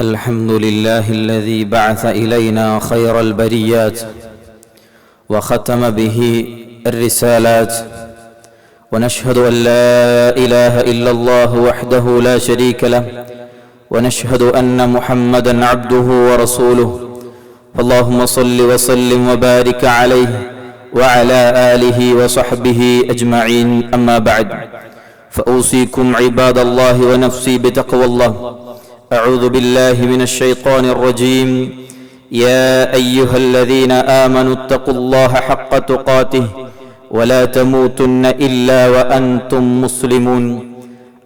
الحمد لله الذي بعث إلينا خير البريات وختم به الرسالات. ونشهد أن لا إله إلا الله وحده لا شريك له. ونشهد أن محمدا عبده ورسوله. اللهم صل وسلم وبارك عليه وعلى آله وصحبه أجمعين. أما بعد فأوصيكم عباد الله ونفسي بتقوى الله. أعوذ بالله من الشيطان الرجيم يا أيها الذين آمنوا اتقوا الله حق تقاته ولا تموتن إلا وأنتم مسلمون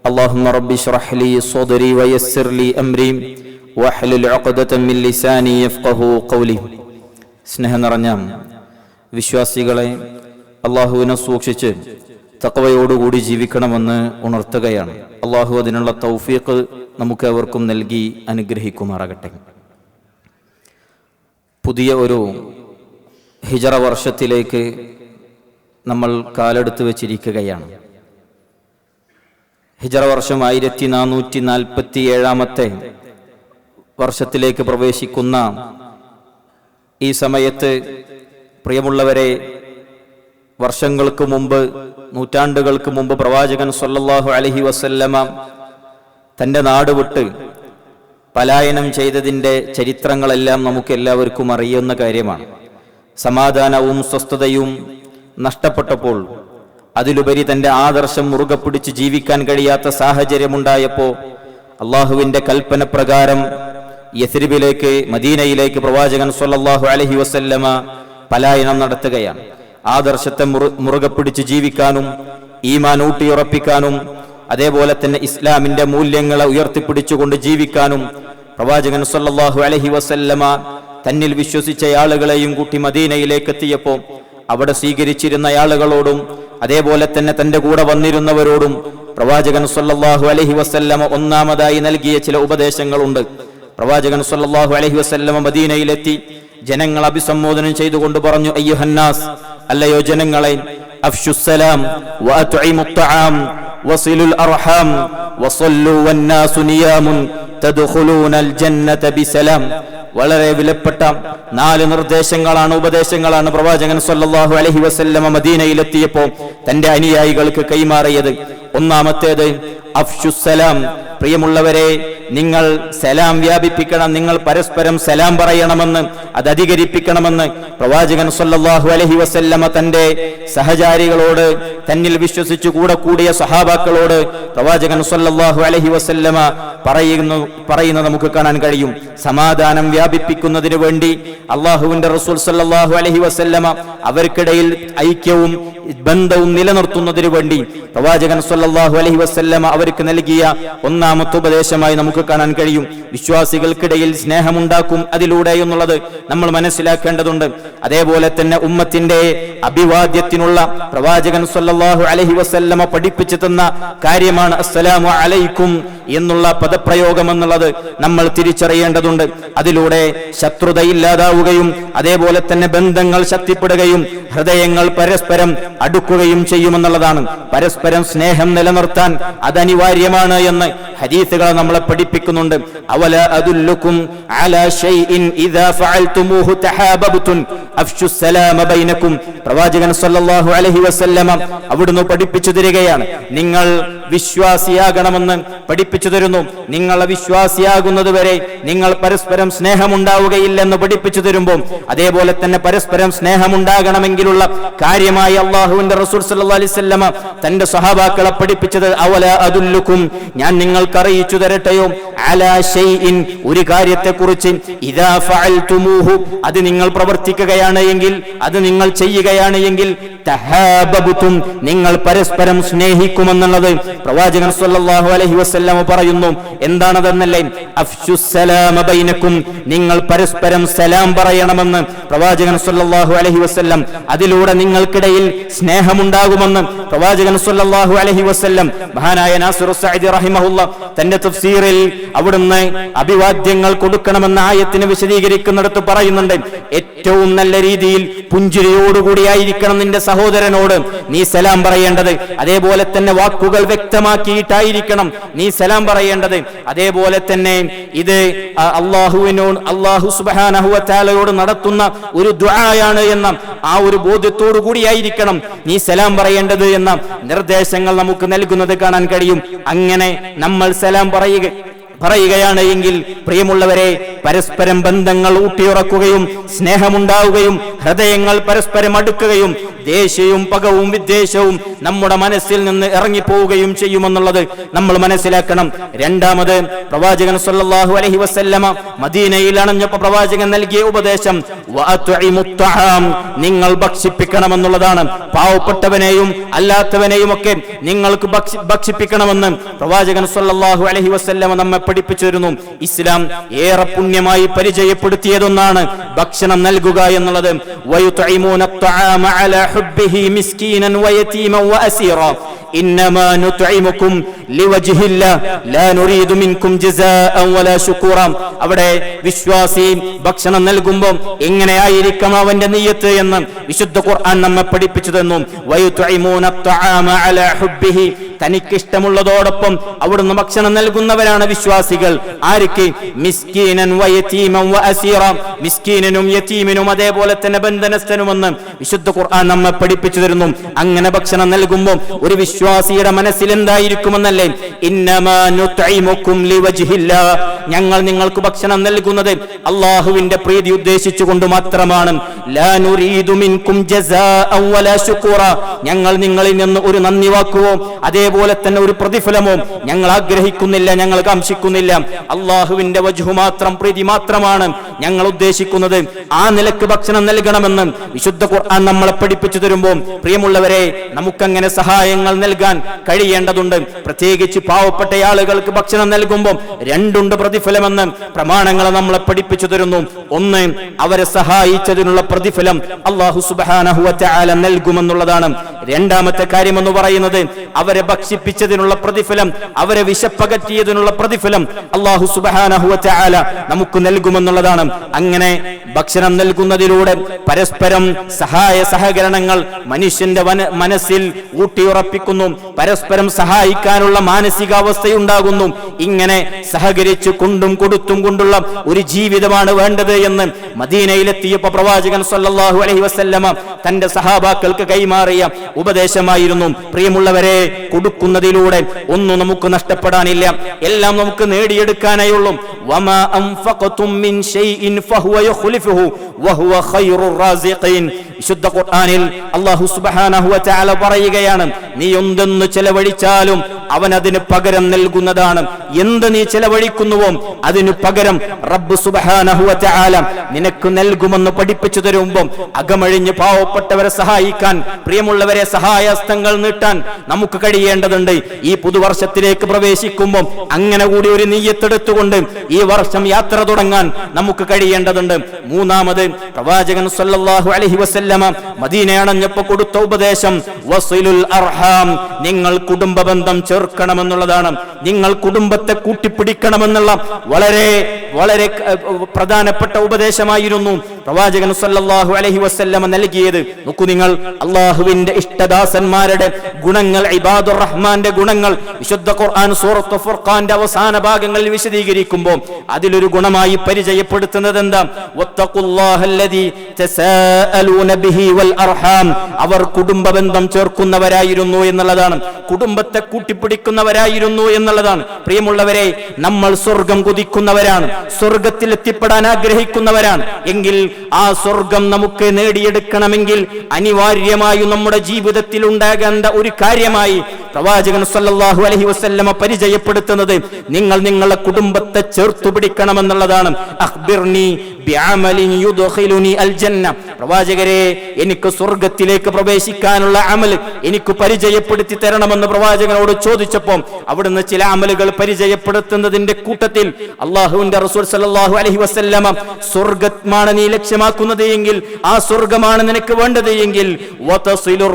اللهم رب اشرح لي صدري ويسر لي أمري واحلل عقدة من لساني يفقه قولي സ്നേഹം നിറഞ്ഞ വിശ്വാസികളെ അള്ളാഹുവിനെ സൂക്ഷിച്ച് തക്കവയോടുകൂടി ജീവിക്കണമെന്ന് ഉണർത്തുകയാണ് അള്ളാഹു അതിനുള്ള തൗഫീഖ് നമുക്ക് അവർക്കും നൽകി അനുഗ്രഹിക്കുമാറാകട്ടെ. പുതിയ ഒരു ഹിജറ വർഷത്തിലേക്ക് നമ്മൾ കാലെടുത്ത് വച്ചിരിക്കുകയാണ്. ഹിജറ വർഷം ആയിരത്തി നാനൂറ്റി നാൽപ്പത്തി ഏഴാമത്തെ വർഷത്തിലേക്ക് പ്രവേശിക്കുന്ന ഈ സമയത്ത് പ്രിയമുള്ളവരെ വർഷങ്ങൾക്ക് മുമ്പ് നൂറ്റാണ്ടുകൾക്ക് മുമ്പ് പ്രവാചകൻ സൊല്ലാഹു അലഹി വസല്ലമ തന്റെ നാട് വിട്ട് പലായനം ചെയ്തതിന്റെ ചരിത്രങ്ങളെല്ലാം നമുക്ക് എല്ലാവർക്കും അറിയുന്ന കാര്യമാണ്. സമാധാനവും സ്വസ്ഥതയും നഷ്ടപ്പെട്ടപ്പോൾ അതിലുപരി തന്റെ ആദർശം മുറുകെ പിടിച്ച് ജീവിക്കാൻ കഴിയാത്ത സാഹചര്യമുണ്ടായപ്പോൾ അള്ളാഹുവിന്റെ കൽപ്പന പ്രകാരം യസ്രിബിലേക്ക് മദീനയിലേക്ക് പ്രവാചകൻ സൊല്ലാഹു അലഹി വസല്ലമ പലായനം നടത്തുകയാണ്. ആദർശത്തെ മുറു മുറുകെ പിടിച്ച് ജീവിക്കാനും ഈമാൻ ഊട്ടിയുറപ്പിക്കാനും അതേപോലെ തന്നെ ഇസ്ലാമിന്റെ മൂല്യങ്ങളെ ഉയർത്തിപ്പിടിച്ചുകൊണ്ട് ജീവിക്കാനും പ്രവാചകൻ സല്ലാഹു അലഹി വസല്ലമ തന്നിൽ വിശ്വസിച്ച ആളുകളെയും കൂട്ടി മദീനയിലേക്ക് എത്തിയപ്പോൾ അവിടെ സ്വീകരിച്ചിരുന്ന ആളുകളോടും അതേപോലെ തന്നെ തന്റെ കൂടെ വന്നിരുന്നവരോടും പ്രവാചകൻ സല്ലാഹു അലഹി വസല്ലമ ഒന്നാമതായി നൽകിയ ചില ഉപദേശങ്ങളുണ്ട്. പ്രവാചകൻ സല്ലാഹു അലഹി വസല്ലമ മദീനയിലെത്തി ജനങ്ങൾ അഭിസംബോധനം ചെയ്തുകൊണ്ട് പറഞ്ഞു അയ്യുഹന്നാസ് അല്ലയോ ജനങ്ങളെ അഫ്ഷുസ്സലാം വഅത്ഇമുത് الأرحام وصلوا والناس نيام تدخلون الجنة بسلام വളരെ വിലപ്പെട്ട നാല് നിർദ്ദേശങ്ങളാണ് ഉപദേശങ്ങളാണ് പ്രവാചകൻ സല്ലാഹു അലഹി വസ്ല്ലമ മദീനയിലെത്തിയപ്പോൾ തന്റെ അനുയായികൾക്ക് കൈമാറിയത്. ഒന്നാമത്തേത് അഫ്ഷുസ്സലാം. പ്രിയമുള്ളവരെ നിങ്ങൾ സലാം വ്യാപിപ്പിക്കണം നിങ്ങൾ പരസ്പരം സലാം പറയണമെന്ന് അത് അധികരിപ്പിക്കണമെന്ന് പ്രവാചകൻ സല്ലാഹു അലഹി വസല്ലമ തന്റെ സഹചാരികളോട് തന്നിൽ വിശ്വസിച്ചു കൂടെ കൂടിയ സഹാബാക്കളോട് പ്രവാചകൻ സല്ലാഹു അലഹി വസല്ലമ പറയുന്നു പറയുന്നത് നമുക്ക് കാണാൻ കഴിയും. സമാധാനം വ്യാപിപ്പിക്കുന്നതിന് വേണ്ടി അള്ളാഹുവിന്റെ റസൂൽ സല്ലാഹു അലഹി വസല്ലമ അവർക്കിടയിൽ ഐക്യവും ബന്ധവും നിലനിർത്തുന്നതിന് വേണ്ടി പ്രവാചകൻ സല്ലല്ലാഹു അലൈഹി വസല്ലമ അവർക്ക് നൽകിയ ഒന്നാമത്തെ ഉപദേശമായി നമുക്ക് കാണാൻ കഴിയും. വിശ്വാസികൾക്കിടയിൽ സ്നേഹമുണ്ടാക്കും അതിലൂടെ എന്നുള്ളത് നമ്മൾ മനസ്സിലാക്കേണ്ടതുണ്ട്. അതേപോലെ തന്നെ ഉമ്മത്തിന്റെ അഭിവാദ്യത്തിനുള്ള പ്രവാചകൻ സല്ലല്ലാഹു അലൈഹി വസല്ലമ പഠിപ്പിച്ചു തന്ന കാര്യമാണ് അസ്സലാമു അലൈക്കും എന്നുള്ള പദപ്രയോഗം എന്നുള്ളത് നമ്മൾ തിരിച്ചറിയേണ്ടതുണ്ട്. അതിലൂടെ ശത്രുത ഇല്ലാതാവുകയും അതേപോലെ തന്നെ ബന്ധങ്ങൾ ശക്തിപ്പെടുകയും ഹൃദയങ്ങൾ പരസ്പരം അടുക്കുകയും ചെയ്യുമെന്നുള്ളതാണ്. പരസ്പരം സ്നേഹം നിലനിർത്താൻ അത് അനിവാര്യമാണ് എന്ന് ഹദീസുകളെ നമ്മളെ പഠിപ്പിക്കുന്നുണ്ട്. അവല അതുല്ലുക്കും അലാ ഷൈഇൻ ഇദാ ഫഅൽതുമൂഹു തഹാബബതുൻ അഫ്ശു സലാമ പ്രവാചകൻ സല്ലല്ലാഹു അലൈഹി വസല്ലമ അവിടുന്ന് പഠിപ്പിച്ചു തരികയാണ്. നിങ്ങൾ വിശ്വാസിയാകണമെന്ന് പഠിപ്പിച്ചു തരുന്നു. നിങ്ങൾ വിശ്വാസിയാകുന്നത് വരെ നിങ്ങൾ പരസ്പരം സ്നേഹമുണ്ടാവുകയില്ലെന്ന് പഠിപ്പിച്ചു തരുമ്പോൾ അതേപോലെ തന്നെ പരസ്പരം സ്നേഹമുണ്ടാകണമെങ്കിലുള്ള കാര്യമായി അള്ളാഹുവിന്റെ റസൂൽ സല്ലല്ലാഹു അലൈഹി വസല്ലമ തന്റെ സഹാബാക്കളെ പഠിപ്പിച്ചത് അവല അതുല്ലുക്കും ഞാൻ നിങ്ങൾക്ക് അറിയിച്ചു തരട്ടെയോ ഒരു കാര്യത്തെക്കുറിച്ച് ഫഅൽതുമൂഹു അത് നിങ്ങൾ പ്രവർത്തിക്കുകയാണ് എങ്കിൽ അത് നിങ്ങൾ ചെയ്യുകയാണ് എങ്കിൽ നിങ്ങൾ പരസ്പരം സ്നേഹിക്കുമെന്നുള്ളത് പ്രവാചകൻ സല്ലല്ലാഹു അലൈഹി വസല്ലം പറയുന്നു. എന്താണതെന്നല്ലേ? അഫ്ശുസ്സലാമ നിങ്ങൾ പരസ്പരം സലാം പറയണമെന്ന് പ്രവാചകൻ സല്ലല്ലാഹു അലൈഹി വസല്ലം അതിലൂടെ നിങ്ങൾക്കിടയിൽ സ്നേഹമുണ്ടാകുമെന്ന് പ്രവാചകൻ സല്ലല്ലാഹു അലൈഹി വസല്ലം മഹാനായ തന്റെ തഫ്സീറിൽ അവിടുന്ന് അഭിവാദ്യങ്ങൾ കൊടുക്കണമെന്ന ആയത്തിന് വിശദീകരിക്കുന്നിടത്ത് പറയുന്നുണ്ട് ഏറ്റവും നല്ല രീതിയിൽ പുഞ്ചിരിയോടുകൂടിയായിരിക്കണം നിന്റെ സഹോദരനോട്. നീ സലാം പറയേണ്ടത്. അതേപോലെ തന്നെ വാക്കുകൾ വ്യക്തമാക്കിയിട്ടായിരിക്കണം നീ സലാം പറയേണ്ടത്. അതേപോലെ തന്നെ ഇത് അള്ളാഹുവിനോട് അള്ളാഹു സുബാനഹുവത്താലയോട് നടത്തുന്ന ഒരു ദ്വായാണ് എന്ന ആ ഒരു ബോധ്യത്തോടു കൂടിയായിരിക്കണം നീ സലാം പറയേണ്ടത് എന്ന നിർദ്ദേശങ്ങൾ നമുക്ക് നൽകുന്നത് കാണാൻ കഴിയും. അങ്ങനെ നമ്മൾ സലാം പറയുക പറയുകയാണ് എങ്കിൽ പ്രിയമുള്ളവരെ പരസ്പരം ബന്ധങ്ങൾ ഊട്ടിയുറക്കുകയും സ്നേഹമുണ്ടാവുകയും ഹൃദയങ്ങൾ പരസ്പരം അടുക്കുകയും ദേഷ്യവും പകവും വിദ്വേഷവും നമ്മുടെ മനസ്സിൽ നിന്ന് ഇറങ്ങിപ്പോവുകയും ചെയ്യുമെന്നുള്ളത് നമ്മൾ മനസ്സിലാക്കണം രണ്ടാമത് പ്രവാചകൻ സല്ലല്ലാഹു അലൈഹി വസല്ലമ മദീനയിൽ അണഞ്ഞപ്പോ പ്രവാചകൻ നൽകിയ ഉപദേശം. നിങ്ങൾ ഭക്ഷിപ്പിക്കണമെന്നുള്ളതാണ് പാവപ്പെട്ടവനെയും അല്ലാത്തവനെയും ഒക്കെ നിങ്ങൾക്ക് ഭക്ഷി- ഭക്ഷിപ്പിക്കണമെന്ന് പ്രവാചകൻ സല്ലല്ലാഹു അലൈഹി വസല്ലമ നമ്മെ പഠിപ്പിച്ചിരുന്നു. ഇസ്ലാം ഏറെ പുണ്യമായി പരിചയപ്പെടുത്തിയതൊന്നാണ് ഭക്ഷണം നൽകുക എന്നുള്ളത്. അവിടെ വിശ്വാസി ഭക്ഷണം നൽകുമ്പോൾ എങ്ങനെയായിരിക്കണം അവന്റെ നീയത്ത് എന്ന് വിശുദ്ധ ഖുർആൻ നമ്മെ പഠിപ്പിച്ചു തന്നു. തനിക്കിഷ്ടമുള്ളതോടൊപ്പം അവിടുന്ന് ഭക്ഷണം നൽകുന്നവരാണ് വിശ്വാസികൾ. ആർക്ക്? മിസ്കീനൻ മിസ്കീനനും യതീമിനും അതേപോലെ തന്നെ ബന്ധനസ്ഥനുമെന്ന് വിശുദ്ധ ഖുർആൻ നമ്മെ പഠിപ്പിച്ചു തരുന്നു. അങ്ങനെ ഭക്ഷണം നൽകുമ്പോൾ ഒരു വിശ്വാസിയുടെ മനസ്സിൽ എന്തായിരിക്കുമെന്നല്ലേ? ഞങ്ങൾ നിങ്ങൾക്ക് ഭക്ഷണം നൽകുന്നത് അള്ളാഹുവിന്റെ പ്രീതി ഉദ്ദേശിച്ചുകൊണ്ട് മാത്രമാണ്. ഞങ്ങൾ നിങ്ങളിൽ നിന്ന് ഒരു നന്ദി വാക്കുവോ? അതേ അതേപോലെ തന്നെ ഒരു പ്രതിഫലമോ ഞങ്ങൾ ആഗ്രഹിക്കുന്നില്ല ഞങ്ങൾ കാംക്ഷിക്കുന്നില്ല. അള്ളാഹുവിന്റെ വജുഹു മാത്രം പ്രീതി മാത്രമാണ് ഞങ്ങൾ ഉദ്ദേശിക്കുന്നത്. ആ നിലയ്ക്ക് ഭക്ഷണം നൽകണമെന്ന് വിശുദ്ധ ഖുർആൻ നമ്മളെ പഠിപ്പിച്ചു തരുമ്പോൾ പ്രിയമുള്ളവരെ നമുക്കങ്ങനെ സഹായങ്ങൾ നൽകാൻ കഴിയേണ്ടതുണ്ട്. പ്രത്യേകിച്ച് പാവപ്പെട്ട ആളുകൾക്ക് ഭക്ഷണം നൽകുമ്പോൾ രണ്ടുണ്ട് പ്രതിഫലമെന്ന് പ്രമാണങ്ങളെ നമ്മളെ പഠിപ്പിച്ചു തരുന്നു. ഒന്ന് അവരെ സഹായിച്ചതിനുള്ള പ്രതിഫലം അള്ളാഹു സുബാനഹുവ നൽകുമെന്നുള്ളതാണ്. രണ്ടാമത്തെ കാര്യം എന്ന് പറയുന്നത് അവരെ ഭക്ഷിപ്പിച്ചതിനുള്ള പ്രതിഫലം അവരെ വിശപ്പകറ്റിയതിനുള്ള പ്രതിഫലം അള്ളാഹു സുബാനഹുവ നമുക്ക് നൽകുമെന്നുള്ളതാണ്. അങ്ങനെ ഭക്ഷണം നൽകുന്നതിലൂടെ പരസ്പരം സഹായ സഹകരണങ്ങൾ മനുഷ്യന്റെ മനസ്സിൽ ഊട്ടിയുറപ്പിക്കുന്നു. പരസ്പരം സഹായിക്കാനുള്ള മാനസികാവസ്ഥയുണ്ടാകുന്നു. ഇങ്ങനെ സഹകരിച്ചു കൊണ്ടും കൊടുത്തും കൊണ്ടുള്ള ഒരു ജീവിതമാണ് വേണ്ടത് എന്ന് മദീനയിലെത്തിയപ്പോ പ്രവാചകൻ സല്ലല്ലാഹു അലൈഹി വസ്ല്ലമ തന്റെ സഹാബാക്കൾക്ക് കൈമാറിയ ഉപദേശമായിരുന്നു. പ്രിയമുള്ളവരെ കൊടുക്കുന്നതിലൂടെ ഒന്നും നമുക്ക് നഷ്ടപ്പെടാനില്ല. എല്ലാം നമുക്ക് നേടിയെടുക്കാനായുള്ളൂ വമാ അൻഫഖതും മിൻ ഷൈഇൻ വിശുദ്ധ ഖുർആനിൽ അല്ലാഹു സുബ്ഹാനഹു വ തആല പറയുകയാണ് നീ എന്തെന്ന് ചെലവഴിച്ചാലും അവൻ അതിന് പകരം നൽകുന്നതാണ്. എന്ത് നീ ചെലവഴിക്കുന്നുവോ അതിനു പകരം റബ്ബ് സുബ്ഹാനഹു വ തആല നിനക്ക് നൽകുമെന്ന് പഠിപ്പിച്ചു തരുമ്പോൾ അകമഴിഞ്ഞ് പാവപ്പെട്ടവരെ സഹായിക്കാൻ പ്രിയമുള്ളവരെ സഹായഹസ്തങ്ങൾ നീട്ടാൻ നമുക്ക് കഴിയേണ്ടതുണ്ട്. ഈ പുതുവർഷത്തിലേക്ക് പ്രവേശിക്കുമ്പോൾ അങ്ങനെ കൂടി ഒരു നീയത്തെടുത്തുകൊണ്ട് ഈ വർഷം യാത്ര തുടങ്ങാൻ നമുക്ക് കഴിയേണ്ടതുണ്ട്. മൂന്നാമത് പ്രവാചകൻ സല്ലല്ലാഹു അലൈഹി വസല്ലമ കൊടുത്ത ഉപദേശം അർഹാം നിങ്ങൾ കുടുംബ ബന്ധം ചേർക്കണമെന്നുള്ളതാണ്. നിങ്ങൾ കുടുംബത്തെ കൂട്ടിപ്പിടിക്കണമെന്നുള്ള വളരെ വളരെ പ്രധാനപ്പെട്ട ഉപദേശമായിരുന്നു. പ്രവാചകൻ സല്ലല്ലാഹു അലൈഹി വസല്ലമ നൽകിയത് നോക്കൂ നിങ്ങൾ അള്ളാഹുവിന്റെ ഇഷ്ടദാസന്മാരുടെ ഗുണങ്ങൾ ഇബാദുർ റഹ്മാന്റെ ഗുണങ്ങൾ വിശുദ്ധ ഖുർആൻ സൂറത്ത് ഫുർഖാന്റെ അവസാന ഭാഗങ്ങളിൽ വിശദീകരിക്കുമ്പോൾ അതിലൊരു ഗുണമായി പരിചയപ്പെടുത്തുന്നത് എന്താ? അവർ കുടുംബ ബന്ധം ചേർക്കുന്നവരായിരുന്നു എന്നുള്ളതാണ്. കുടുംബത്തെ കൂട്ടിപ്പിടിക്കുന്നവരായിരുന്നു എന്നുള്ളതാണ്. പ്രിയമുള്ളവരെ നമ്മൾ സ്വർഗം കുതിക്കുന്നവരാണ് സ്വർഗത്തിൽ എത്തിപ്പെടാൻ ആഗ്രഹിക്കുന്നവരാണ്. എങ്കിൽ ആ സ്വർഗം നമുക്ക് നേടിയെടുക്കണമെങ്കിൽ അനിവാര്യമായും നമ്മുടെ ജീവിതത്തിൽ ഉണ്ടാകേണ്ട ഒരു കാര്യമായി പ്രവാചകൻ സല്ലല്ലാഹു അലൈഹി വസല്ലമ പരിചയപ്പെടുത്തുന്നത് നിങ്ങൾ നിങ്ങളുടെ കുടുംബത്തെ ചേർത്തു പിടിക്കണമെന്നുള്ളതാണ്. അഖ്ബിർനി പ്രവാചകരെ എനിക്ക് സ്വർഗത്തിലേക്ക് പ്രവേശിക്കാനുള്ള അമൽ എനിക്ക് പരിചയപ്പെടുത്തി തരണമെന്ന് പ്രവാചകനോട് ചോദിച്ചപ്പോൾ അവിടുന്ന് ചില അമലുകൾ പരിചയപ്പെടുത്തുന്നതിന്റെ കൂട്ടത്തിൽ അള്ളാഹുവിന്റെ റസൂൽ സല്ലല്ലാഹു അലൈഹി വസല്ലമ സ്വർഗമാണ് നീ ലക്ഷ്യമാക്കുന്നത് എങ്കിൽ ആ സ്വർഗമാണ് നിനക്ക് വേണ്ടത് എങ്കിൽ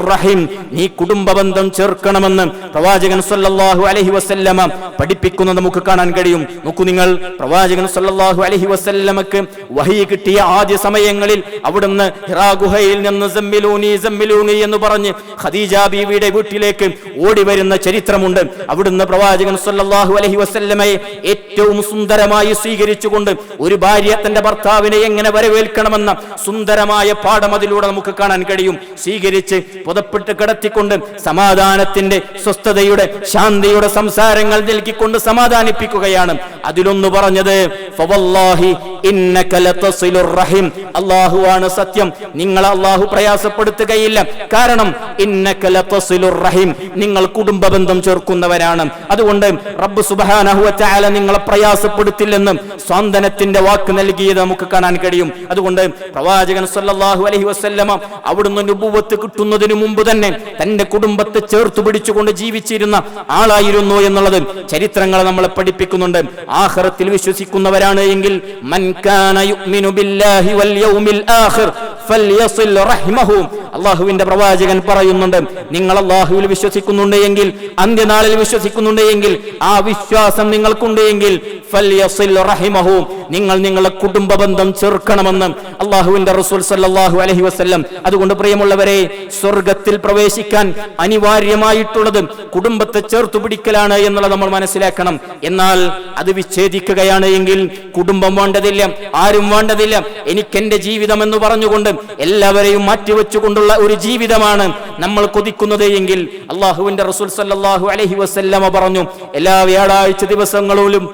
റഹിം നീ കുടുംബബന്ധം ചേർക്കണമെന്ന് പ്രവാചകൻ സല്ലല്ലാഹു അലൈഹി വസല്ലമ പഠിപ്പിക്കുന്നത് നമുക്ക് കാണാൻ കഴിയും. നോക്കൂ നിങ്ങൾ പ്രവാചകൻ സല്ലല്ലാഹു അലൈഹി വസല്ലമക്ക് വഹി കിട്ടിയ ആദ്യ സമയങ്ങളിൽ അവിടുന്ന് ഹിറാ ഗുഹയിൽ നിന്ന് സമ്മിലൂനി സമ്മിലൂനി എന്ന് പറഞ്ഞ് ഖദീജ ബീവിയുടെ വീട്ടിലേക്ക് ഓടി വരുന്ന ചരിത്രമുണ്ട്. അവിടുന്ന് പ്രവാചകൻ സല്ലല്ലാഹു അലൈഹി വസല്ലമയെ ഏറ്റവും സുന്ദരമായി സ്വീകരിച്ചുകൊണ്ട് ഒരു ഭാര്യ തന്റെ ഭർത്താവിനെ എങ്ങനെ വരവേൽക്കണമെന്ന സുന്ദരമായ പാഠം അതിലൂടെ നമുക്ക് കാണാൻ കഴിയും. സ്വീകരിച്ച് പുതപ്പെട്ട് കിടത്തിക്കൊണ്ട് സമാധാനത്തിന്റെ സ്വസ്ഥതയുടെ ശാന്തിയുടെ സംസാരങ്ങൾ നൽകിക്കൊണ്ട് സമാധാനിപ്പിക്കുകയാണ്. അതിലൊന്ന് പറഞ്ഞത് അല്ലാഹുവാണ് സത്യം. നിങ്ങൾ അല്ലാഹു പ്രയാസപ്പെടുത്തുകയില്ല. കാരണം റഹിം. നിങ്ങൾ കുടുംബ ബന്ധം ചേർക്കുന്നവരാണ്. അതുകൊണ്ട് റബ്ബ് തആല നിങ്ങളെ പ്രയാസപ്പെടുത്തില്ലെന്നും സ്വാന്തനത്തിന്റെ വാക്ക് നൽകിയത് നമുക്ക് കാണാൻ കഴിയും. അതുകൊണ്ട് പ്രവാചകൻ സല്ലല്ലാഹു അലൈഹി വസല്ലമ അവിടുന്ന് നുബുവത്ത് കിട്ടുന്നതിന് മുമ്പ് തന്നെ തന്റെ കുടുംബത്തെ ചേർത്ത് പിടിച്ചുകൊണ്ട് ജീവിച്ചിരുന്ന ആളായിരുന്നു എന്നുള്ളത് ചരിത്രങ്ങൾ നമ്മളെ പഠിപ്പിക്കുന്നുണ്ട്. ആഹ്റത്തിൽ വിശ്വസിക്കുന്നവരാണ് എങ്കിൽ അള്ളാഹുവിന്റെ പ്രവാചകൻ പറയുന്നുണ്ട് നിങ്ങൾ അള്ളാഹുവിൽ വിശ്വസിക്കുന്നുണ്ട് എങ്കിൽ അന്ത്യനാളിൽ വിശ്വസിക്കുന്നുണ്ട് എങ്കിൽ ആ വിശ്വാസം നിങ്ങൾക്കുണ്ട് എങ്കിൽ നിങ്ങൾ നിങ്ങളുടെ കുടുംബ ബന്ധം ചേർക്കണമെന്ന് അള്ളാഹുവിന്റെ റസൂൽ സല്ലാഹു അലഹി വസ്ല്ലം. അതുകൊണ്ട് പ്രിയമുള്ളവരെ സ്വർഗത്തിൽ പ്രവേശിക്കാൻ അനിവാര്യമായിട്ടുള്ളത് കുടുംബത്തെ ചേർത്തു പിടിക്കലാണ് എന്നുള്ളത് നമ്മൾ മനസ്സിലാക്കണം. എന്നാൽ അത് വിച്ഛേദിക്കുകയാണ് എങ്കിൽ കുടുംബം വേണ്ടതില്ല ആരും വേണ്ടതില്ല. എനിക്ക് എന്റെ ജീവിതം എന്ന് പറഞ്ഞുകൊണ്ട് എല്ലാവരെയും മാറ്റിവെച്ചുകൊണ്ടുള്ള ഒരു ജീവിതമാണ് നമ്മൾ കൊതിക്കുന്നത് എങ്കിൽ അള്ളാഹുവിന്റെ റസൂൽ സല്ലാഹു അലഹി വസ്ല്ലമ പറഞ്ഞു എല്ലാ വ്യാഴാഴ്ച ദിവസങ്ങളിലും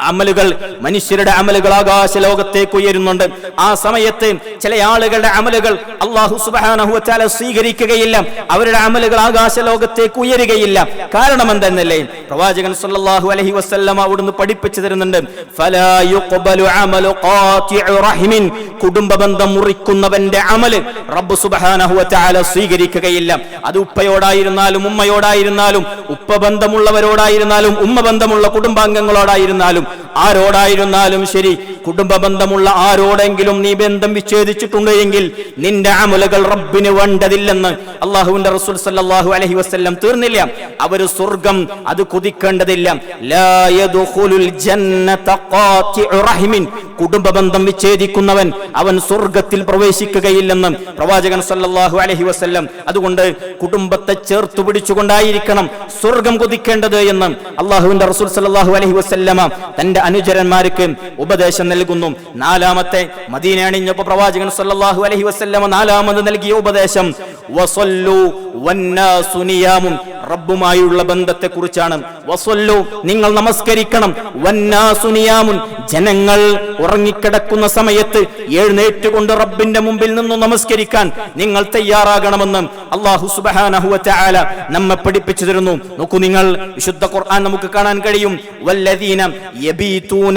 അമലുകൾ മനുഷ്യരുടെ അമലുകൾ ആകാശ ലോകത്തേക്ക് ഉയരുന്നുണ്ട്. ആ സമയത്ത് ചില ആളുകളുടെ അമലുകൾ അള്ളാഹു സുബാനഹുല സ്വീകരിക്കുകയില്ല. അവരുടെ അമലുകൾ ആകാശ ലോകത്തേക്ക് ഉയരുകയില്ല. കാരണം എന്തെന്നല്ലേ? പ്രവാചകൻ സല്ലല്ലാഹു അലൈഹി വസല്ലം അവിടുന്ന് പഠിപ്പിച്ചു തരുന്നുണ്ട്. അമലു ഖാതിഉ കുടുംബ ബന്ധം മുറിക്കുന്നവന്റെ അമൽ റബ്ബ് സുബ്ഹാനഹു സ്വീകരിക്കുകയില്ല. അത് ഉപ്പയോടായിരുന്നാലും ഉമ്മയോടായിരുന്നാലും ഉപ്പ ബന്ധമുള്ളവരോടായിരുന്നാലും ഉമ്മ ബന്ധമുള്ള കുടുംബാംഗങ്ങളോടായിരുന്നാലും ആരോടായിരുന്നാലും ശരി. കുടുംബ ബന്ധമുള്ള ആരോടെങ്കിലും നീ ബന്ധം വിച്ഛേദിച്ചിട്ടുണ്ട് എങ്കിൽ നിന്റെ അമുലകൾ റബ്ബിന് വേണ്ടതില്ലെന്ന് അള്ളാഹുവിന്റെ റസൂൽ സല്ലാഹു അലഹി വസല്ലം തീർന്നില്ല. അവർ സ്വർഗം അത് കുതിക്കേണ്ടതില്ല. ലാ യദ്ഖുലുൽ ജന്നത ഖാതിഉ റഹിമിൻ കുടുംബ ബന്ധം വിച്ഛേദിക്കുന്നവൻ അവൻ സ്വർഗത്തിൽ പ്രവേശിക്കുകയില്ലെന്ന് പ്രവാചകൻ സല്ലാഹു അലഹി വസ്ല്ലം അതുകൊണ്ട് കുടുംബത്തെ ചേർത്തു പിടിച്ചുകൊണ്ടായിരിക്കണം സ്വർഗം കൊതിക്കേണ്ടത് എന്ന് അള്ളാഹുവിന്റെ റസൂൽ സല്ലാഹു അലഹി വസല്ലമ തന്റെ അനുചരന്മാർക്ക് ഉപദേശം നൽകുന്നു. നാലാമത്തെ മദീന അണിഞ്ഞപ്പോ പ്രവാചകൻ സല്ലാഹു അലഹി വസല്ലമ നാലാമത് നൽകിയ ഉപദേശം റബ്ബുമായുള്ള ബന്ധത്തെ കുറിച്ചാണ് നിങ്ങൾ നമസ്കരിക്കണം. ജനങ്ങൾ ഉറങ്ങിക്കിടക്കുന്ന സമയത്ത് എഴുന്നേറ്റുകൊണ്ട് റബ്ബിന്റെ മുമ്പിൽ നിന്ന് നമസ്കരിക്കാൻ നിങ്ങൾ തയ്യാറാകണമെന്ന് അള്ളാഹു സുബ്ഹാനഹു വതആല നമ്മെ പഠിപ്പിച്ചു തരുന്നു. നോക്കൂ നിങ്ങൾ വിശുദ്ധ ഖുർആൻ നമുക്ക് കാണാൻ കഴിയും. വല്ലദീന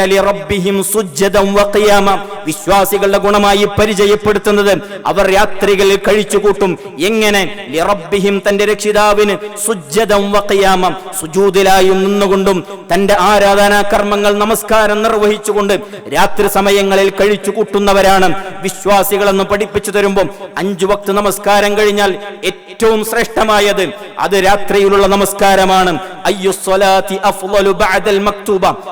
ലിറബ്ബിഹിം സുജ്ജദൻ വഖിയാമ. വിശ്വാസികളുടെ ഗുണമായി പരിചയപ്പെടുത്തുന്നത് അവർ രാത്രികളിൽ കഴിച്ചു കൂട്ടും എങ്ങനെ? ലിറബ്ബിഹിം തന്റെ രക്ഷിതാവിന് സുജ്ജദൻ വക്കയാമം സുജൂതിലായും നിന്നുകൊണ്ടും തന്റെ ആരാധനാ കർമ്മങ്ങൾ നമസ്കാരം നിർവഹിച്ചുകൊണ്ട് രാത്രി സമയങ്ങളിൽ കഴിച്ചു കൂട്ടുന്നവരാണ്. വിശ്വാസികളെന്ന് പഠിപ്പിച്ചു തരുമ്പോൾ അഞ്ചു വക്ത് നമസ്കാരം കഴിഞ്ഞാൽ ശ്രേഷ്ഠമായത്. അത് രാത്രിയിലുള്ള നമസ്കാരമാണ്.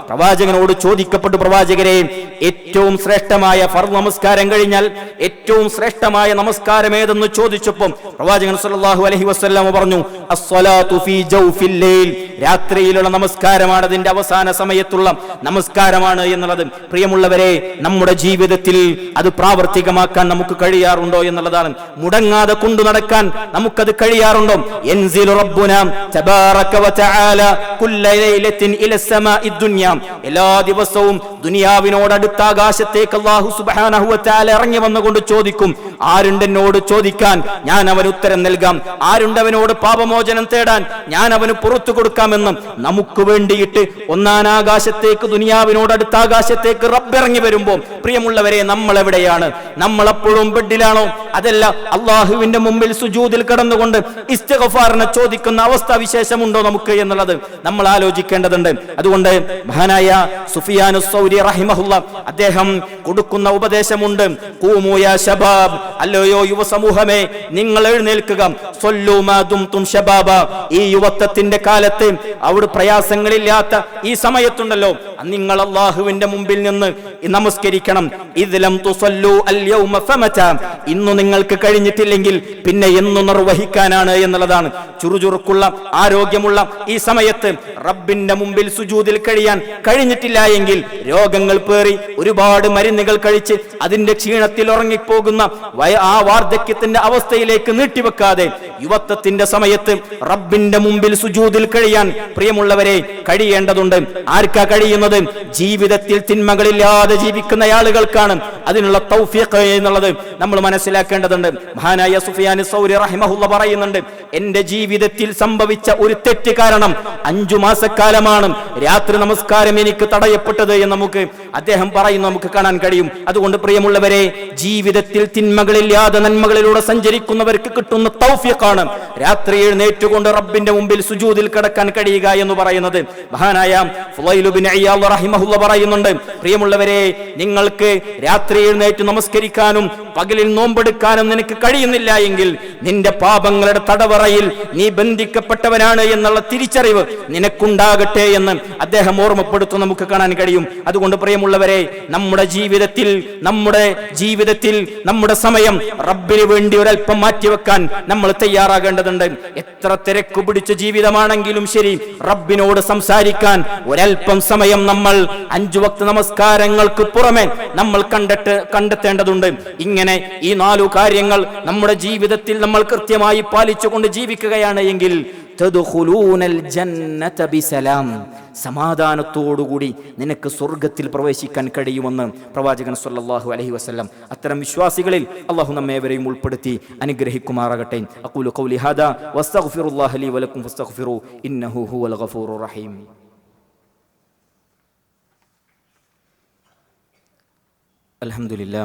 പ്രവാചകനോട് ചോദിക്കപ്പെട്ടു പ്രവാചകരെ ഏറ്റവും ശ്രേഷ്ഠമായ ഫർ നമസ്കാരം കഴിഞ്ഞാൽ ഏറ്റവും ശ്രേഷ്ഠമായ നമസ്കാരം ഏതെന്ന് ചോദിച്ചപ്പം പ്രവാചകൻ സല്ലല്ലാഹു അലൈഹി വസല്ലം പറഞ്ഞു അസ്സലാത്തു ഫീ ജൗഫിൽ ലൈൽ. രാത്രിയിലുള്ള നമസ്കാരമാണ് അതിന്റെ അവസാന സമയത്തുള്ള നമസ്കാരമാണ് എന്നുള്ളത്. പ്രിയമുള്ളവരെ നമ്മുടെ ജീവിതത്തിൽ അത് പ്രാവർത്തികമാക്കാൻ നമുക്ക് കഴിയാറുണ്ടോ എന്നുള്ളതാണ്. മുടങ്ങാതെ കൊണ്ടു നടക്കാൻ നമുക്കത് കഴിയാറുണ്ടോ? എല്ലാ ദിവസവും ദുനിയാവിനോട് അടുത്ത ആകാശത്തേക്ക് അള്ളാഹു സുബ്ഹാനഹു വതആല ഇറങ്ങി വന്നുകൊണ്ട് ചോദിക്കും ആരുണ്ട് എന്നോട് ചോദിക്കാൻ? ഞാൻ അവന് ഉത്തരം നൽകാം ആരുണ്ട് അവനോട് പാപമോചനം തേടാൻ? ഞാൻ അവന് പുറത്തു കൊടുക്കാമെന്നും നമുക്ക് വേണ്ടിയിട്ട് ഒന്നാനാകാശത്തേക്ക് ദുനിയാവിനോട് അടുത്ത ആകാശത്തേക്ക് റബ്ബിറങ്ങി വരുമ്പോൾ പ്രിയമുള്ളവരെ നമ്മൾ എവിടെയാണ് നമ്മൾ അപ്പോഴും ബെഡിലാണോ? അതല്ല അള്ളാഹുവിന്റെ മുമ്പിൽ സുജൂതിൽ കടന്നുകൊണ്ട് ഇസ്തഗഫാറിനെ ചോദിക്കുന്ന അവസ്ഥ വിശേഷമുണ്ടോ നമുക്ക് എന്നുള്ളത് നമ്മൾ ആലോചിക്കേണ്ടതുണ്ട്. അതുകൊണ്ട് മഹാനായ സുഫിയാനു സൗരി റഹിമഹുല്ല അദ്ദേഹം കൊടുക്കുന്ന ഉപദേശമുണ്ട്. കൂമൂയ ശബാബ് അല്ലയോ യുവസമൂഹമേ നിങ്ങൾ എഴുന്നേൽക്കുക. ഈ യുവത്വത്തിന്റെ കാലത്ത് അവിടെ പ്രയാസങ്ങളില്ലാത്ത ഈ സമയത്തുണ്ടല്ലോ. നിങ്ങൾ അള്ളാഹുവിന്റെ മുമ്പിൽ നിന്ന് നമസ്കരിക്കണം. ഇതിലും ഇന്ന് നിങ്ങൾക്ക് കഴിഞ്ഞിട്ടില്ലെങ്കിൽ പിന്നെ എന്നു നിർവഹിക്കാനാണ് എന്നുള്ളതാണ്. ചുറുചുറുക്കുള്ള ആരോഗ്യമുള്ള ഈ സമയത്ത് റബ്ബിന്റെ മുമ്പിൽ സുജൂതിൽ കഴിയാൻ കഴിഞ്ഞിട്ടില്ല എങ്കിൽ രോഗങ്ങൾ പേറി ഒരുപാട് മരുന്നുകൾ കഴിച്ച് അതിന്റെ ക്ഷീണത്തിൽ ഉറങ്ങിപ്പോകുന്ന ആ വാർദ്ധക്യത്തിന്റെ അവസ്ഥയിലേക്ക് നീട്ടിവെക്കാതെ യുവത്വത്തിന്റെ സമയത്ത് റബ്ബിന്റെ മുമ്പിൽ സുജൂതിൽ കഴിയാൻ പ്രിയമുള്ളവരെ കഴിയേണ്ടതുണ്ട്. ആർക്കാ കഴിയുന്നത്? ജീവിതത്തിൽ തിന്മകളില്ലാതെ ജീവിക്കുന്ന ആളുകൾക്കാണ്. അതിനുള്ള തൗഫീഖ് എന്നുള്ളത് നമ്മൾ മനസ്സിലാക്കേണ്ടതുണ്ട്. മഹാനായ സുഫിയാൻ സൗരി റഹിമഹുല്ല പറയുന്നുണ്ട് എന്റെ ജീവിതത്തിൽ സംഭവിച്ച ഒരു തെറ്റ് കാരണം അഞ്ചു മാസക്കാലമാണ് രാത്രി നമസ്കാരം എനിക്ക് തടയപ്പെട്ടത് എന്ന് നമുക്ക് അദ്ദേഹം പറയുന്നു നമുക്ക് കാണാൻ കഴിയും. അതുകൊണ്ട് പ്രിയമുള്ളവരെ ജീവിതത്തിൽ തിന്മകളില്ലാതെ നന്മകളിലൂടെ സഞ്ചരിക്കുന്നവർക്ക് കിട്ടുന്ന തൗഫീഖാണ് രാത്രി എഴുന്നേറ്റുകൊണ്ട് റബ്ബിന്റെ മുമ്പിൽ സുജൂദിൽ കിടക്കാൻ കഴിയുക എന്ന് പറയുന്നത്. മഹാനായ റഹിമഹുല്ല പറയുന്നുണ്ട് പ്രിയമുള്ളവരെ നിങ്ങൾക്ക് രാത്രി എഴുന്നേറ്റ് നമസ്കരിക്കാനും പകലിൽ നോമ്പെടുക്കാനും നിനക്ക് കഴിയുന്നില്ല എങ്കിൽ നിന്റെ പാപങ്ങളുടെ തടവറയിൽ നീ ബന്ധിക്കപ്പെട്ടവനാണ് എന്നുള്ള തിരിച്ചറിവ് നിനക്കുണ്ടാകട്ടെ എന്ന് അദ്ദേഹം ഓർമ്മപ്പെടുത്തും നമുക്ക് കാണാൻ കഴിയും. അതുകൊണ്ട് പ്രിയമുള്ളവരെ നമ്മുടെ ജീവിതത്തിൽ നമ്മുടെ ജീവിതത്തിൽ നമ്മുടെ സമയം റബ്ബിന് വേണ്ടി ഒരല്പം മാറ്റിവെക്കാൻ നമ്മൾ തയ്യാറാകേണ്ടതുണ്ട്. എത്ര തിരക്ക് പിടിച്ച ജീവിതമാണെങ്കിലും ശരി റബ്ബിനോട് സംസാരിക്കാൻ ഒരല്പം സമയം നമ്മൾ അഞ്ചു വക്ത നമസ്കാരങ്ങൾക്ക് പുറമെ നമ്മൾ കണ്ടെത്തേണ്ടതുണ്ട്. ഇങ്ങനെ ഈ നാലു കാര്യങ്ങൾ നമ്മുടെ ജീവിതത്തിൽ നമ്മൾ കൃത്യമായി പാലിച്ചുകൊണ്ട് ജീവിക്കുകയാണ് എങ്കിൽ സമാധാനത്തോടുകൂടി നിനക്ക് സ്വർഗത്തിൽ പ്രവേശിക്കാൻ കഴിയുമെന്ന് പ്രവാചകൻ സല്ലാഹു അലഹി വസ്ലം അത്തരം വിശ്വാസികളിൽ അള്ളാഹു നമ്മേവരെയും ഉൾപ്പെടുത്തി അനുഗ്രഹിക്കുമാറാകട്ടെ. അഖൂലു ഖൗലി ഹാദാ വസ്തഗ്ഫിറുല്ലാഹ ലി വലക്കും ഇന്നഹു ഹുവൽ റഹീം. അൽഹംദുലില്ലാ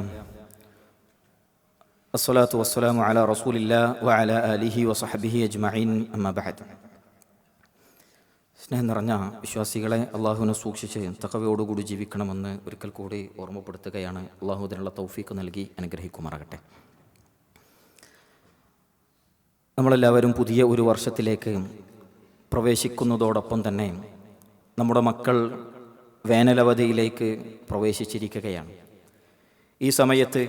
അസ്സലാത്തു വസ്സലാമു അല റസൂലില്ല വഅല അലിഹി വസഹബിഹി അജ്മഈൻ. അമ്മാ ബഅദ്. സ്നേഹം നിറഞ്ഞ വിശ്വാസികളെ അള്ളാഹുവിനെ സൂക്ഷിച്ച് തക്കവയോടുകൂടി ജീവിക്കണമെന്ന് ഒരിക്കൽ കൂടി ഓർമ്മപ്പെടുത്തുകയാണ്. അള്ളാഹു തൗഫീഖ് തൗഫീക്ക് നൽകി അനുഗ്രഹിക്കുമാറാകട്ടെ. നമ്മളെല്ലാവരും പുതിയ ഒരു വർഷത്തിലേക്ക് പ്രവേശിക്കുന്നതോടൊപ്പം തന്നെ നമ്മുടെ മക്കൾ വേനലവധിയിലേക്ക് പ്രവേശിച്ചിരിക്കുകയാണ്. ഈ സമയത്ത്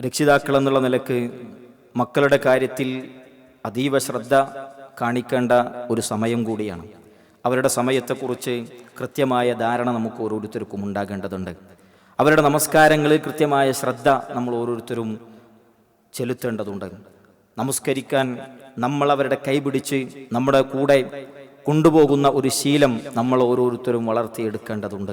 രക്ഷിതാക്കൾ എന്നുള്ള നിലയ്ക്ക് മക്കളുടെ കാര്യത്തിൽ അതീവ ശ്രദ്ധ കാണിക്കേണ്ട ഒരു സമയം കൂടിയാണ്. അവരുടെ സമയത്തെക്കുറിച്ച് കൃത്യമായ ധാരണ നമുക്ക് ഓരോരുത്തർക്കും ഉണ്ടാകേണ്ടതുണ്ട്. അവരുടെ നമസ്കാരങ്ങളിൽ കൃത്യമായ ശ്രദ്ധ നമ്മൾ ഓരോരുത്തരും ചെലുത്തേണ്ടതുണ്ട്. നമസ്കരിക്കാൻ നമ്മൾ അവരുടെ കൈപിടിച്ച് നമ്മുടെ കൂടെ കൊണ്ടുപോകുന്ന ഒരു ശീലം നമ്മൾ ഓരോരുത്തരും വളർത്തിയെടുക്കേണ്ടതുണ്ട്.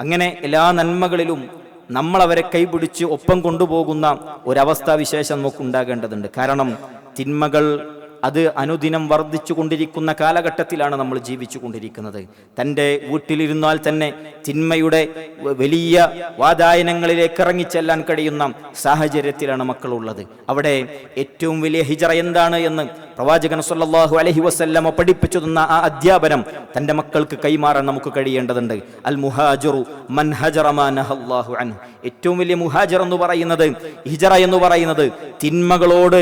അങ്ങനെ എല്ലാ നന്മകളിലും നമ്മൾ അവരെ കൈപിടിച്ച് ഒപ്പം കൊണ്ടുപോകുന്ന ഒരവസ്ഥാവിശേഷം നമുക്ക് ഉണ്ടാകേണ്ടതുണ്ട് കാരണം തിന്മകൾ അത് അനുദിനം വർദ്ധിച്ചു കൊണ്ടിരിക്കുന്ന കാലഘട്ടത്തിലാണ് നമ്മൾ ജീവിച്ചു കൊണ്ടിരിക്കുന്നത് തന്റെ വീട്ടിലിരുന്നാൽ തന്നെ തിന്മയുടെ വലിയ വാതായനങ്ങളിലേക്ക് ഇറങ്ങിച്ചെല്ലാൻ കഴിയുന്ന സാഹചര്യത്തിലാണ് മക്കളുള്ളത്. അവിടെ ഏറ്റവും വലിയ ഹിജറ എന്താണ് എന്ന് പ്രവാചകൻ സല്ലാഹു അലഹി വസ്ല്ലമ പഠിപ്പിച്ചു തന്ന ആ അധ്യാപനം തന്റെ മക്കൾക്ക് കൈമാറാൻ നമുക്ക് കഴിയേണ്ടതുണ്ട്. അൽ മുഹാജറു മൻ ഏറ്റവും വലിയ മുഹാജർ എന്ന് പറയുന്നത് ഹിജറ എന്ന് പറയുന്നത് തിന്മകളോട്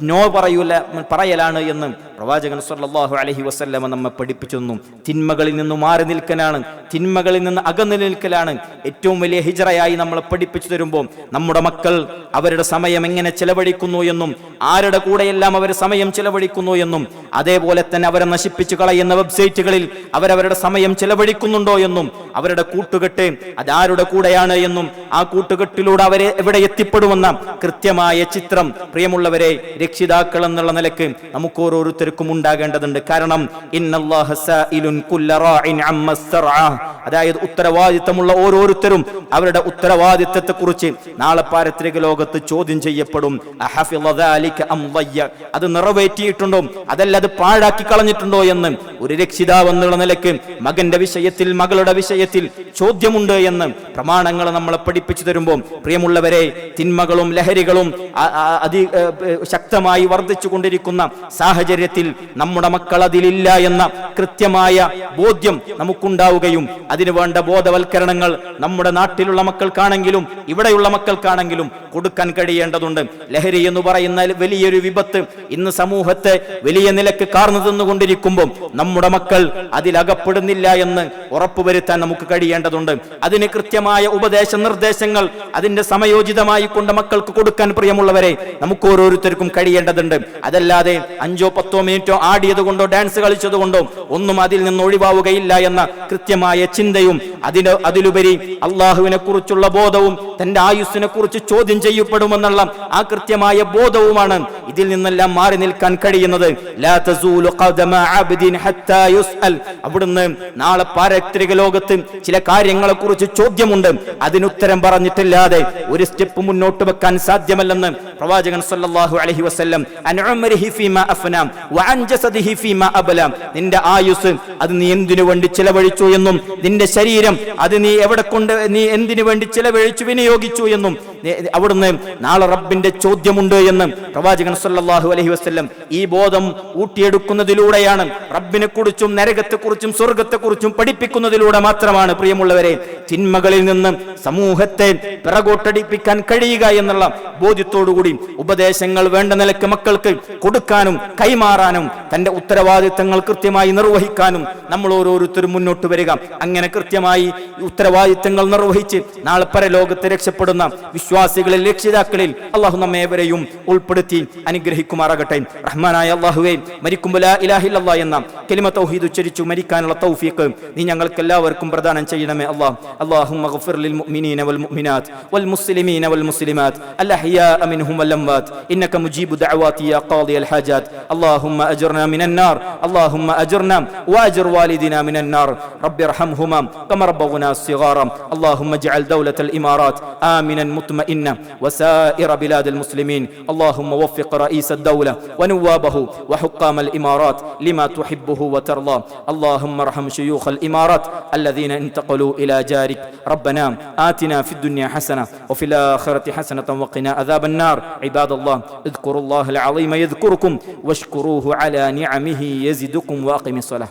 നോ പറയൂല പറയലാണ് എന്ന് പ്രവാചകൻ സല്ലാഹു അലഹി വസ്ല്ലമ നമ്മെ പഠിപ്പിച്ചു തന്നു. തിന്മകളിൽ നിന്ന് മാറി നിൽക്കലാണ്. തിന്മകളിൽ നിന്ന് അകന്നു നിൽക്കലാണ്. ഏറ്റവും വലിയ ഹിജറയായി നമ്മളെ പഠിപ്പിച്ചു തരുമ്പോൾ നമ്മുടെ മക്കൾ അവരുടെ സമയം എങ്ങനെ ചെലവഴിക്കുന്നു എന്നും ആരുടെ കൂടെയെല്ലാം അവർ സമയം ചെലവഴിക്കുന്നു എന്നും അതേപോലെ തന്നെ അവരെ നശിപ്പിച്ചു കളയുന്ന വെബ്സൈറ്റുകളിൽ അവരവരുടെ സമയം ചെലവഴിക്കുന്നുണ്ടോ എന്നും അവരുടെ കൂട്ടുകെട്ട് അതാരുടെ കൂടെയാണ് എന്നും ആ കൂട്ടുകെട്ടിലൂടെ അവരെ എവിടെ എത്തിപ്പെടുമെന്ന കൃത്യമായ ചിത്രം പ്രിയമുള്ളവരെ രക്ഷിതാക്കൾ എന്നുള്ള നിലയ്ക്ക് നമുക്ക് ഓരോരുത്തർക്കും ഓരോരുത്തർക്കും ഉണ്ടാകേണ്ടതുണ്ട്. കാരണം. അതായത് ഉത്തരവാദിത്തമുള്ള ഓരോരുത്തരും അവരുടെ ഉത്തരവാദിത്തത്തെ കുറിച്ച് നാളെ പാരത്രിക ലോകത്ത് ചോദ്യം ചെയ്യപ്പെടും. അത് നിറവേറ്റിയിട്ടുണ്ടോ? അതല്ല അത് പാഴാക്കി കളഞ്ഞിട്ടുണ്ടോ എന്ന് ഒരു രക്ഷിതാവ് എന്നുള്ള നിലയ്ക്ക് മകന്റെ വിഷയത്തിൽ മകളുടെ വിഷയത്തിൽ ചോദ്യമുണ്ട് എന്ന് പ്രമാണങ്ങൾ നമ്മളെ പഠിപ്പിച്ചു തരുമ്പോൾ പ്രിയമുള്ളവരെ തിന്മകളും ലഹരികളും അതി ശക്തമായി വർദ്ധിച്ചു കൊണ്ടിരിക്കുന്ന സാഹചര്യത്തിൽ നമ്മുടെ മക്കൾ അതിലില്ല എന്ന കൃത്യമായ ബോധ്യം നമുക്കുണ്ടാവുകയും അതിനു വേണ്ട ബോധവൽക്കരണങ്ങൾ നമ്മുടെ നാട്ടിലുള്ള മക്കൾക്കാണെങ്കിലും ഇവിടെയുള്ള മക്കൾക്കാണെങ്കിലും കൊടുക്കാൻ കഴിയേണ്ടതുണ്ട്. ലഹരി എന്ന് പറയുന്ന വലിയൊരു വിപത്ത്. ഇന്ന് സമൂഹത്തെ വലിയ നിലയ്ക്ക് കാർന്നു തിന്നുകൊണ്ടിരിക്കുമ്പോൾ നമ്മുടെ മക്കൾ അതിലകപ്പെടുന്നില്ല എന്ന് ഉറപ്പുവരുത്താൻ നമുക്ക് കഴിയേണ്ടതുണ്ട്. അതിന് കൃത്യമായ ഉപദേശ നിർദ്ദേശങ്ങൾ അതിന്റെ സമയോചിതമായി കൊണ്ട് മക്കൾക്ക് കൊടുക്കാൻ പ്രിയമുള്ളവരെ നമുക്ക് ഓരോരുത്തർക്കും കഴിയേണ്ടതുണ്ട്. അതല്ലാതെ അഞ്ചോ പത്തോ മിനിറ്റോ ആടിയത് കൊണ്ടോ ഡാൻസ് കളിച്ചത് കൊണ്ടോ ഒന്നും അതിൽ നിന്ന് ഒഴിവാവുകയില്ല എന്ന കൃത്യമായ ചിന്തയും അതിന് അതിലുപരി അള്ളാഹുവിനെ കുറിച്ചുള്ള ബോധവും തന്റെ ആയുസ്സിനെ കുറിച്ച് ചോദ്യം ചെയ്യപ്പെടുമെന്നുള്ള ആ കൃത്യമായ ബോധവുമാണ് ഇതിൽ നിന്നെല്ലാം മാറി നിൽക്കാൻ കഴിയുന്നത്. അവിടുന്ന് നാളെ പാരത്രിക ലോകത്ത് ചില കാര്യങ്ങളെ കുറിച്ച് ചോദ്യമുണ്ട്. അതിനുത്തരം പറഞ്ഞിട്ടില്ലാതെ ഒരു സ്റ്റെപ്പ് മുന്നോട്ട് വെക്കാൻ സാധ്യമല്ലെന്ന് പ്രവാചകൻ സല്ലല്ലാഹു അലൈഹി വസല്ലം നിന്റെ ആയുസ് അത് നീ എന്തിനു വേണ്ടി ചിലവഴിച്ചു എന്നും നിന്റെ ശരീരം അത് നീ എവിടെ കൊണ്ട് നീ എന്തിനു വേണ്ടി ചിലവഴിച്ചു വിനിയോഗിച്ചു എന്നും അവിടുന്ന് നാളെ റബ്ബിന്റെ ചോദ്യമുണ്ട് എന്ന് പ്രവാചകൻ സല്ലാഹു അലഹി വസ്ല്ലം ഈ ബോധം ഊട്ടിയെടുക്കുന്നതിലൂടെയാണ്. റബ്ബിനെ കുറിച്ചും നരകത്തെ കുറിച്ചും സ്വർഗത്തെ കുറിച്ചും പഠിപ്പിക്കുന്നതിലൂടെ മാത്രമാണ് പ്രിയമുള്ളവരെ തിന്മകളിൽ നിന്ന് സമൂഹത്തെ പിറകോട്ടടിപ്പിക്കാൻ കഴിയുക എന്നുള്ള ബോധ്യത്തോടുകൂടി ഉപദേശങ്ങൾ വേണ്ട നിലയ്ക്ക് മക്കൾക്ക് കൊടുക്കാനും കൈമാറാനും തന്റെ ഉത്തരവാദിത്തങ്ങൾ കൃത്യമായി നിർവഹിക്കാനും നമ്മൾ ഓരോരുത്തരും മുന്നോട്ട് വരിക. അങ്ങനെ കൃത്യമായി ഉത്തരവാദിത്തങ്ങൾ നിർവഹിച്ച് നാളെ പരലോകത്ത് രക്ഷപ്പെടുന്ന വിശ്വാസികളിൽ രക്ഷിതാക്കളിൽ അള്ളാഹു നമ്മേവരെയും ഉൾപ്പെടുത്തി അനുഗ്രഹിക്കുമാറാകട്ടെ റഹ്മാനായ അള്ളാഹുവെ മരിക്കുമ്പോൾ ലാ ഇലാഹ ഇല്ലല്ലാ എന്ന കലിമ തൗഹീദ് ഉച്ചരിച്ചു മരിക്കാനുള്ള തൗഫീഖ് നീ ഞങ്ങൾക്ക് എല്ലാവർക്കും പ്രദാനം ചെയ്യണമേ അള്ളാഹ് اللهم اغفر للمؤمنين والمؤمنات والمسلمين والمسلمات الأحياء منهم والأموات إنك مجيب دعوات يا قاضي الحاجات اللهم أجرنا من النار اللهم أجرنا وأجر والدنا من النار رب ارحمهما كما ربونا صغارا اللهم اجعل دولة الإمارات آمنا مطمئنا وسائر بلاد المسلمين. اللهم وفق رئيس الدولة ونوابه وحكام الإمارات لما تحبه وترضى. اللهم ارحم شيوخ الإمارات الذين انتقلوا إلى جارك. ربنا آتنا في الدنيا حسنة وفي الآخرة حسنة وقنا عذاب النار. عباد الله اذكروا الله العظيم يذكركم واشكروه على نعمه يزدكم وأقم الصلاة.